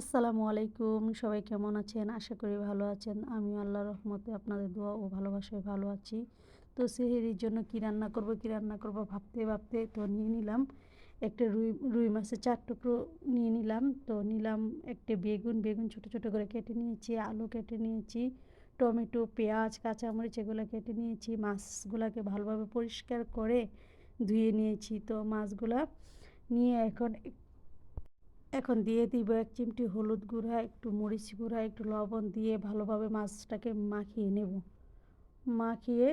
আসসালামু আলাইকুম। সবাই কেমন আছেন? আশা করি ভালো আছেন। আমি আল্লাহর রহমতে আপনাদের দোয়া ও ভালোবাসায় ভালো আছি। তো সেহেরির জন্য কি রান্না করব, কি রান্না করব ভাবতে ভাবতে তো নিয়ে নিলাম। একটা রুই রুই মাছের চার টুকরো নিয়ে নিলাম। তো নিলাম একটা বেগুন বেগুন ছোট ছোট করে কেটে নিয়েছি, আলু কেটে নিয়েছি, টমেটো, পেঁয়াজ, কাঁচামরিচ এগুলো কেটে নিয়েছি, মাছগুলোকে ভালোভাবে পরিষ্কার করে ধুয়ে নিয়েছি। তো মাছগুলা নিয়ে এখন এখন দিয়ে দিব এক চিমটি হলুদ গুঁড়া, একটু মরিচ গুঁড়া, একটু লবণ দিয়ে ভালোভাবে মাছটাকে মাখিয়ে নেব। মাখিয়ে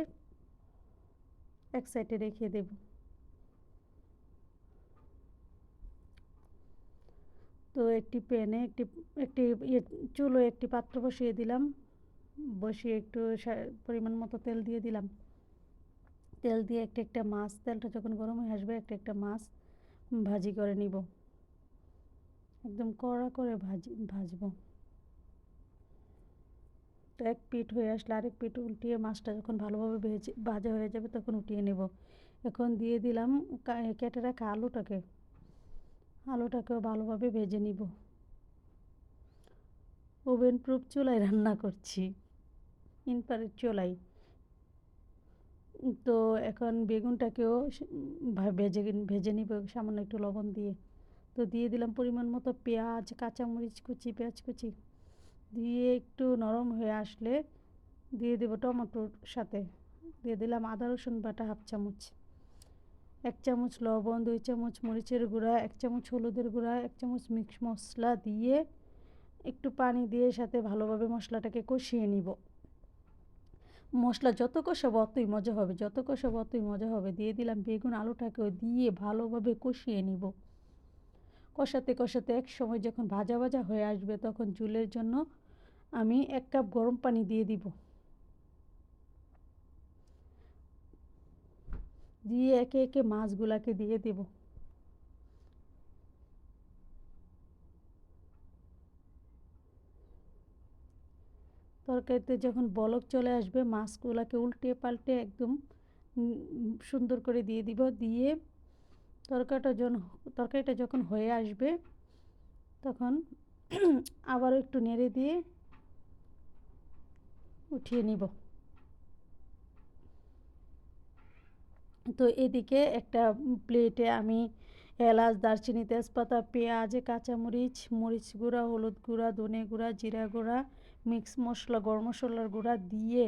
এক সাইডে রেখে দেব। তো একটি প্যানে একটি একটি ইয়ে চুলো একটি পাত্র বসিয়ে দিলাম। বসিয়ে একটু পরিমাণ মতো তেল দিয়ে দিলাম। তেল দিয়ে একটা একটা মাছ, তেলটা যখন গরম হয়ে আসবে একটা একটা মাছ ভাজি করে নিব। একদম কড়া করে ভাজি, ভাজবো। তো এক পিঠ হয়ে আসলে আরেক পিঠ উল্টিয়ে মাছটা যখন ভালোভাবে ভেজে, ভাজা হয়ে যাবে তখন উঠিয়ে নেব। এখন দিয়ে দিলাম কেটে রাখা আলুটাকে। আলুটাকেও ভালোভাবে ভেজে নিব। ওভেন প্রুফ চুলায় রান্না করছি। ইনফারেট চুলাই। তো এখন বেগুনটাকেও ভেজে ভেজে নিব সামান্য একটু লবণ দিয়ে। তো দিয়ে দিলাম পরিমাণ মতো পেঁয়াজ, কাঁচামরিচ কুচি, পেঁয়াজ কুচি। দিয়ে একটু নরম হয়ে আসলে দিয়ে দেবো টমেটোর সাথে। দিয়ে দিলাম আদা, রসুন বাটা হাফ চামচ। এক চামচ লবণ, দুই চামচ মরিচের গুঁড়া, এক চামচ হলুদের গুঁড়া, এক চামচ মিক্স মশলা দিয়ে একটু পানি দিয়ে সাথে ভালোভাবে মশলাটাকে কষিয়ে নিব। মশলা যত কষাবো অতই মজা হবে, যত কষাবো অতই মজা হবে। দিয়ে দিলাম বেগুন আলুটাকেও দিয়ে ভালোভাবে কষিয়ে নিব। কষাতে কষাতে এক সময় যখন ভাজা ভাজা হয়ে আসবে তখন চুলের জন্য আমি এক কাপ গরম পানি দিয়ে দিব। দিয়ে একে একে মাছগুলাকে দিয়ে দেব। তরকারিতে যখন বলক চলে আসবে, মাছগুলাকে উল্টে পাল্টে একদম সুন্দর করে দিয়ে দিব। দিয়ে তরকারিটা যখন তরকারিটা যখন হয়ে আসবে, তখন আবারও একটু নেড়ে দিয়ে উঠিয়ে নিব। তো এদিকে একটা প্লেটে আমি এলাচ, দারচিনি, তেজপাতা, পেঁয়াজ, কাঁচামরিচ, মরিচ গুঁড়া, হলুদ গুঁড়া, ধনে গুঁড়া, জিরা গুঁড়া, মিক্স মশলা, গরম মশলার গুঁড়া দিয়ে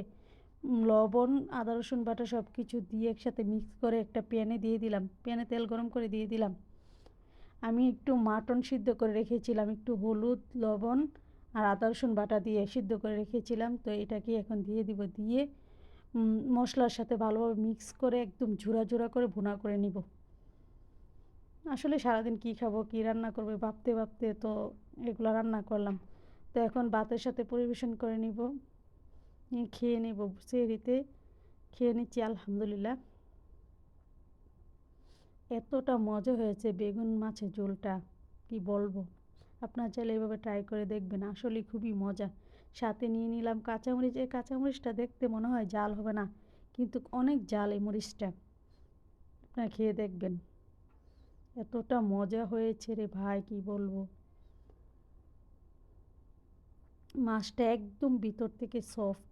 লবণ, আদা, রসুন বাটা সব কিছু দিয়ে একসাথে মিক্স করে একটা প্যানে দিয়ে দিলাম। প্যানে তেল গরম করে দিয়ে দিলাম। আমি একটু মাটন সিদ্ধ করে রেখেছিলাম, একটু হলুদ, লবণ আর আদা, রসুন বাটা দিয়ে সিদ্ধ করে রেখেছিলাম। তো এটাকে এখন দিয়ে দিব, দিয়ে মশলার সাথে ভালোভাবে মিক্স করে একদম ঝুরা ঝুরা করে ভুনা করে নিব। আসলে সারাদিন কি খাব, কি রান্না করবে ভাবতে ভাবতে তো এগুলো রান্না করলাম। তো এখন ভাতের সাথে পরিবেশন করে নিব। খেয়ে নেব সেরিতে খেয়ে নিচ্ছি আলহামদুলিল্লাহ এতটা মজা হয়েছে বেগুন মাছের ঝোলটা, কি বলব? আপনার চাইলে এভাবে ট্রাই করে দেখবেন, আসলে খুবই মজা। সাথে নিয়ে নিলাম কাঁচামরিচ, এই কাঁচামরিচটা দেখতে মনে হয় জাল হবে না, কিন্তু অনেক জাল এই মরিচটা। আপনারা খেয়ে দেখবেন। এতটা মজা হয়েছে রে ভাই, কি বলব? মাছটা একদম ভিতর থেকে সফট